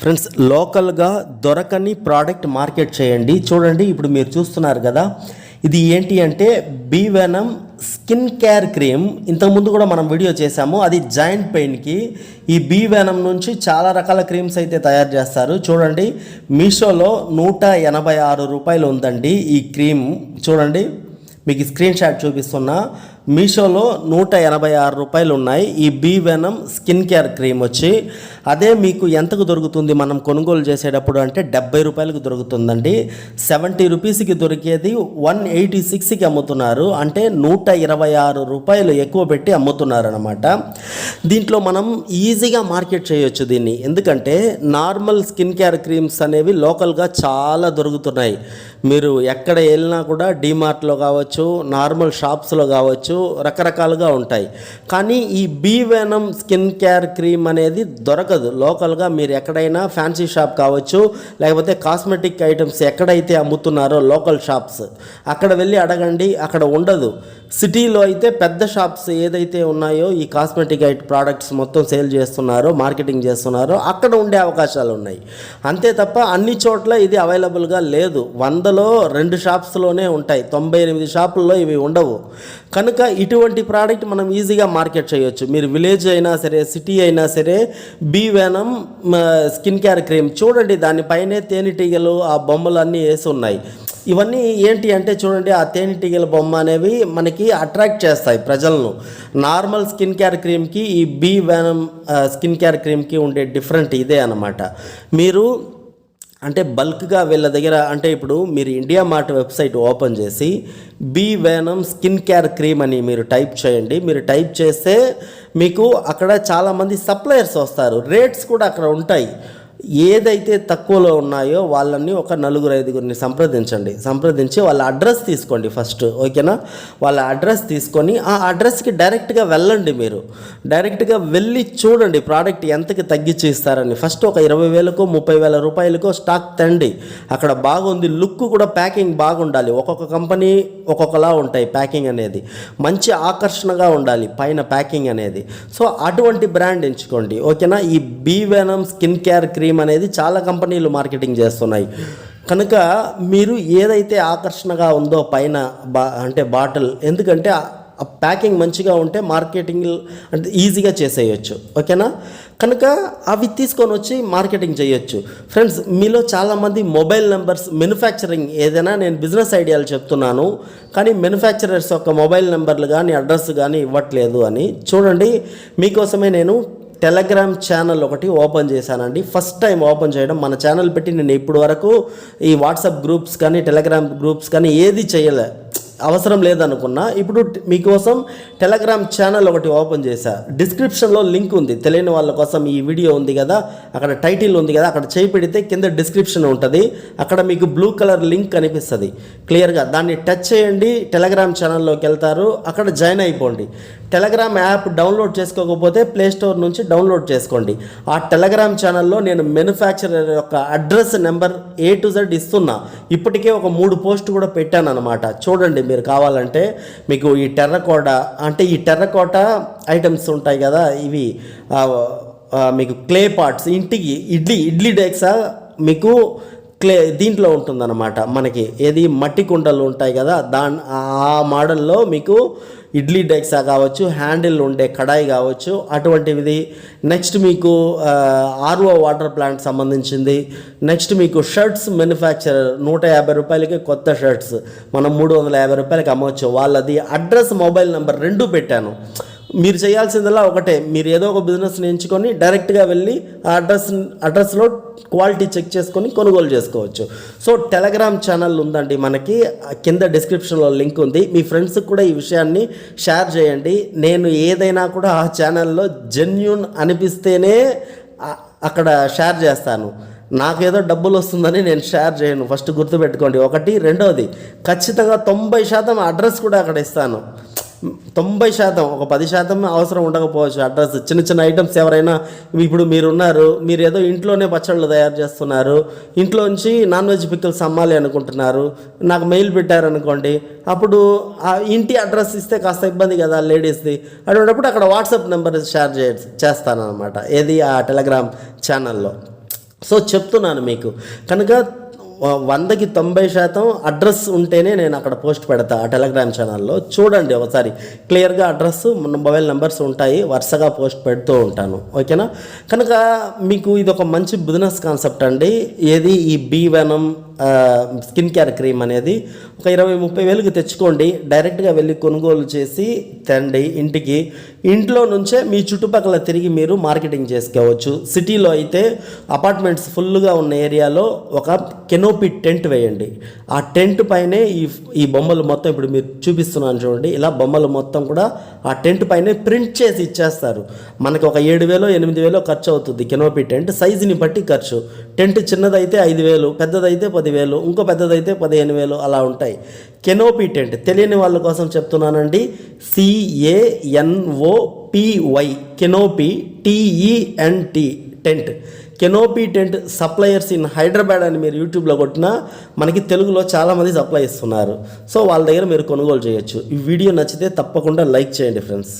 Friends లోకల్గా దొరకని product market చేయండి. చూడండి ఇప్పుడు మీరు చూస్తున్నారు కదా ఇది ఏంటి అంటే బీవెనం స్కిన్ కేర్ క్రీమ్ ఇంతకుముందు కూడా మనం వీడియో చేశాము. అది జాయింట్ పెయిన్కి. ఈ బీవెనం నుంచి చాలా రకాల క్రీమ్స్ అయితే తయారు చేస్తారు. చూడండి మీషోలో నూట ఎనభై ఆరు రూపాయలు ఉందండి ఈ క్రీమ్. చూడండి మీకు స్క్రీన్ షాట్ చూపిస్తున్నా. మీషోలో నూట ఎనభై ఆరు రూపాయలు ఉన్నాయి ఈ bee venom skin care cream వచ్చి అదే మీకు ఎంతకు దొరుకుతుంది మనం కొనుగోలు చేసేటప్పుడు అంటే డెబ్బై రూపాయలకు దొరుకుతుందండి. సెవెంటీ రూపీస్కి దొరికేది వన్ ఎయిటీ సిక్స్కి అమ్ముతున్నారు. అంటే నూట ఇరవై ఆరు రూపాయలు ఎక్కువ పెట్టి అమ్ముతున్నారు అనమాట దీంట్లో మనం ఈజీగా మార్కెట్ చేయొచ్చు దీన్ని. ఎందుకంటే నార్మల్ స్కిన్ కేర్ క్రీమ్స్ అనేవి లోకల్గా చాలా దొరుకుతున్నాయి. మీరు ఎక్కడ వెళ్ళినా కూడా డీమార్ట్లో కావచ్చు నార్మల్ షాప్స్లో కావచ్చు రకరకాలుగా ఉంటాయి. కానీ ఈ bee venom skin care cream అనేది దొరకదు. లోకల్గా మీరు ఎక్కడైనా ఫ్యాన్సీ షాప్ కావచ్చు లేకపోతే కాస్మెటిక్ ఐటమ్స్ ఎక్కడైతే అమ్ముతున్నారో లోకల్ షాప్స్ అక్కడ వెళ్ళి అడగండి అక్కడ ఉండదు. సిటీలో అయితే పెద్ద షాప్స్ ఏదైతే ఉన్నాయో ఈ కాస్మెటిక్ ఐట్ ప్రోడక్ట్స్ మొత్తం సేల్ చేస్తున్నారో మార్కెటింగ్ చేస్తున్నారో అక్కడ ఉండే అవకాశాలు ఉన్నాయి. అంతే తప్ప అన్ని చోట్ల ఇది అవైలబుల్గా లేదు. వందలో రెండు షాప్స్లోనే ఉంటాయి. తొంభై ఎనిమిది షాపుల్లో ఇవి ఉండవు. కనుక ఇటువంటి ప్రోడక్ట్ మనం ఈజీగా మార్కెట్ చేయొచ్చు. మీరు విలేజ్ అయినా సరే సిటీ అయినా సరే bee venom skin care cream చూడండి దానిపైనే తేనెటీగలు ఆ బొమ్మలు అన్నీ వేసి ఉన్నాయి. ఇవన్నీ ఏంటి అంటే చూడండి ఆ తేనెటీగల బొమ్మ అనేవి మనకి అట్రాక్ట్ చేస్తాయి ప్రజలను. నార్మల్ స్కిన్ కేర్ క్రీమ్కి ఈ బీ వేనం స్కిన్ కేర్ క్రీమ్కి ఉండే డిఫరెంట్ ఇదే అనమాట మీరు అంటే బల్క్గా వీళ్ళ దగ్గర అంటే ఇప్పుడు మీరు ఇండియా మార్ట్ వెబ్సైట్ ఓపెన్ చేసి bee venom skin care cream అని మీరు టైప్ చేయండి. మీరు టైప్ చేస్తే మీకు అక్కడ చాలామంది సప్లయర్స్ వస్తారు. రేట్స్ కూడా అక్కడ ఉంటాయి. ఏదైతే తక్కువలో ఉన్నాయో వాళ్ళని ఒక నలుగురు ఐదుగురిని సంప్రదించండి. సంప్రదించి వాళ్ళ అడ్రస్ తీసుకోండి ఫస్ట్ ఓకేనా? వాళ్ళ అడ్రస్ తీసుకొని ఆ అడ్రస్కి డైరెక్ట్గా వెళ్ళండి మీరు. డైరెక్ట్గా వెళ్ళి చూడండి ప్రోడక్ట్ ఎంతకి తగ్గించి ఇస్తారని. ఫస్ట్ ఒక ఇరవై వేలకో ముప్పై వేల రూపాయలకో స్టాక్ తండి. అక్కడ బాగుంది లుక్ కూడా ప్యాకింగ్ బాగుండాలి. ఒక్కొక్క కంపెనీ ఒక్కొక్కలా ఉంటాయి ప్యాకింగ్ అనేది. మంచి ఆకర్షణగా ఉండాలి పైన ప్యాకింగ్ అనేది. సో అటువంటి బ్రాండ్ ఎంచుకోండి ఓకేనా? ఈ bee venom skin care cream అనేది చాలా కంపెనీలు మార్కెటింగ్ చేస్తున్నాయి. కనుక మీరు ఏదైతే ఆకర్షణగా ఉందో పైన బా అంటే బాటిల్ ఎందుకంటే ఆ- ప్యాకింగ్ మంచిగా ఉంటే మార్కెటింగ్ అంటే ఈజీగా చేసేయచ్చు. ఓకేనా? కనుక అవి తీసుకొని వచ్చి మార్కెటింగ్ చేయొచ్చు. ఫ్రెండ్స్ మీలో చాలామంది మొబైల్ నెంబర్స్ మ్యానుఫ్యాక్చరింగ్ ఏదైనా నేను బిజినెస్ ఐడియాలు చెప్తున్నాను కానీ మెనుఫ్యాక్చరర్స్ యొక్క మొబైల్ నెంబర్లు కానీ అడ్రస్ కానీ ఇవ్వట్లేదు అని. చూడండి మీకోసమే నేను టెలగ్రామ్ ఛానల్ ఒకటి ఓపెన్ చేశానండి. ఫస్ట్ టైం ఓపెన్ చేయడం మన ఛానల్ పెట్టి నేను ఇప్పటి వరకు ఈ వాట్సాప్ గ్రూప్స్ కానీ టెలగ్రామ్ గ్రూప్స్ కానీ ఏది చేయలే. అవసరం లేదనుకున్నా ఇప్పుడు మీకోసం టెలగ్రామ్ ఛానల్ ఒకటి ఓపెన్ చేశా. డిస్క్రిప్షన్లో లింక్ ఉంది. తెలియని వాళ్ళ కోసం ఈ వీడియో ఉంది కదా అక్కడ టైటిల్ ఉంది కదా అక్కడ చేయి పెడితే కింద డిస్క్రిప్షన్ ఉంటుంది. అక్కడ మీకు బ్లూ కలర్ లింక్ కనిపిస్తుంది. క్లియర్గా దాన్ని టచ్ చేయండి. టెలగ్రామ్ ఛానల్లోకి వెళ్తారు. అక్కడ జాయిన్ అయిపోండి. టెలగ్రామ్ యాప్ డౌన్లోడ్ చేసుకోకపోతే ప్లే స్టోర్ నుంచి డౌన్లోడ్ చేసుకోండి. ఆ టెలగ్రామ్ ఛానల్లో నేను మ్యానుఫ్యాక్చరర్ యొక్క address number A to Z ఇస్తున్నా. ఇప్పటికే ఒక మూడు పోస్ట్ కూడా పెట్టాను అనమాట చూడండి మీరు కావాలంటే మీకు ఈ టెర్రకోట అంటే ఈ టెర్రకోట ఐటమ్స్ ఉంటాయి కదా ఇవి మీకు క్లే పార్ట్స్ ఇంటికి ఇడ్లీ ఇడ్లీ డేక్సా మీకు క్లే దీంట్లో ఉంటుందన్నమాట. మనకి ఏది మట్టి కుండలు ఉంటాయి కదా దాని ఆ మోడల్లో మీకు ఇడ్లీ డెక్సా కావచ్చు హ్యాండిల్ ఉండే కడాయి కావచ్చు అటువంటిది. నెక్స్ట్ మీకు ఆర్ఓ వాటర్ ప్లాంట్ సంబంధించింది. నెక్స్ట్ మీకు షర్ట్స్ మ్యానుఫ్యాక్చర్ నూట యాభై రూపాయలకి కొత్త షర్ట్స్. మనం మూడు వందల యాభై రూపాయలకి అమ్మవచ్చు వాళ్ళది అడ్రస్ మొబైల్ నెంబర్ రెండు పెట్టాను. మీరు చేయాల్సిందల్లా ఒకటే. మీరు ఏదో ఒక బిజినెస్ని ఎంచుకొని డైరెక్ట్గా వెళ్ళి ఆ అడ్రస్ అడ్రస్లో క్వాలిటీ చెక్ చేసుకొని కొనుగోలు చేసుకోవచ్చు. సో టెలగ్రామ్ ఛానల్ ఉందండి మనకి. కింద డిస్క్రిప్షన్లో లింక్ ఉంది. మీ ఫ్రెండ్స్కి కూడా ఈ విషయాన్ని షేర్ చేయండి. నేను ఏదైనా కూడా ఆ ఛానల్లో జెన్యున్ అనిపిస్తేనే అక్కడ షేర్ చేస్తాను. నాకేదో డబ్బులు వస్తుందని నేను షేర్ చేయను. ఫస్ట్ గుర్తుపెట్టుకోండి. ఒకటి. రెండవది ఖచ్చితంగా తొంభై శాతం అడ్రస్ కూడా అక్కడ ఇస్తాను. తొంభై శాతం ఒక పది శాతం అవసరం ఉండకపోవచ్చు. అడ్రస్ చిన్న చిన్న ఐటమ్స్ ఎవరైనా ఇప్పుడు మీరు ఉన్నారు మీరు ఏదో ఇంట్లోనే పచ్చళ్ళు తయారు చేస్తున్నారు ఇంట్లోంచి నాన్ వెజ్ పిక్కల్స్ అమ్మాలి అనుకుంటున్నారు నాకు మెయిల్ పెట్టారనుకోండి అప్పుడు ఆ ఇంటి అడ్రస్ ఇస్తే కాస్త ఇబ్బంది కదా లేడీస్ది. అటువంటిప్పుడు అక్కడ వాట్సాప్ నెంబర్ షేర్ చే చేస్తాను అనమాట ఏది? ఆ టెలిగ్రామ్ ఛానల్లో సో చెప్తున్నాను మీకు. కనుక వందకి తొంభై శాతం అడ్రస్ ఉంటేనే నేను అక్కడ పోస్ట్ పెడతా ఆ టెలిగ్రామ్ ఛానల్లో. చూడండి ఒకసారి. క్లియర్గా అడ్రస్ మన మొబైల్ నెంబర్స్ ఉంటాయి. వరుసగా పోస్ట్ పెడుతూ ఉంటాను. ఓకేనా? కనుక మీకు ఇది ఒక మంచి బిజినెస్ కాన్సెప్ట్ అండి. ఏది? ఈ bee venom skin care cream అనేది ఒక ఇరవై ముప్పై వేలకు తెచ్చుకోండి. డైరెక్ట్గా వెళ్ళి కొనుగోలు చేసి తండి ఇంటికి. ఇంట్లో నుంచే మీ చుట్టుపక్కల తిరిగి మీరు మార్కెటింగ్ చేసుకోవచ్చు. సిటీలో అయితే అపార్ట్మెంట్స్ ఫుల్గా ఉన్న ఏరియాలో ఒక కెనోపి టెంట్ వేయండి. ఆ టెంట్ పైనే ఈ ఈ బొమ్మలు మొత్తం ఇప్పుడు మీరు చూపిస్తున్నాను చూడండి. ఇలా బొమ్మలు మొత్తం కూడా ఆ టెంట్ పైనే ప్రింట్ చేసి ఇచ్చేస్తారు. మనకి ఒక ఏడు వేలో ఎనిమిది వేలో ఖర్చు అవుతుంది కెనోపి టెంట్. సైజుని బట్టి ఖర్చు. టెంట్ చిన్నదైతే ఐదు వేలు పెద్దదైతే పదివేలు ఇంకో పెద్దదైతే పదిహేను వేలు అలా ఉంటాయి. కెనోపీ టెంట్ తెలియని వాళ్ళ కోసం చెప్తున్నానండి. C A N O P Y canopy T E N T tent. Canopy tent suppliers in Hyderabad అని మీరు యూట్యూబ్లో కొట్టినా మనకి తెలుగులో చాలామంది సప్లై ఇస్తున్నారు. సో వాళ్ళ దగ్గర మీరు కొనుగోలు చేయొచ్చు. ఈ వీడియో నచ్చితే తప్పకుండా లైక్ చేయండి ఫ్రెండ్స్.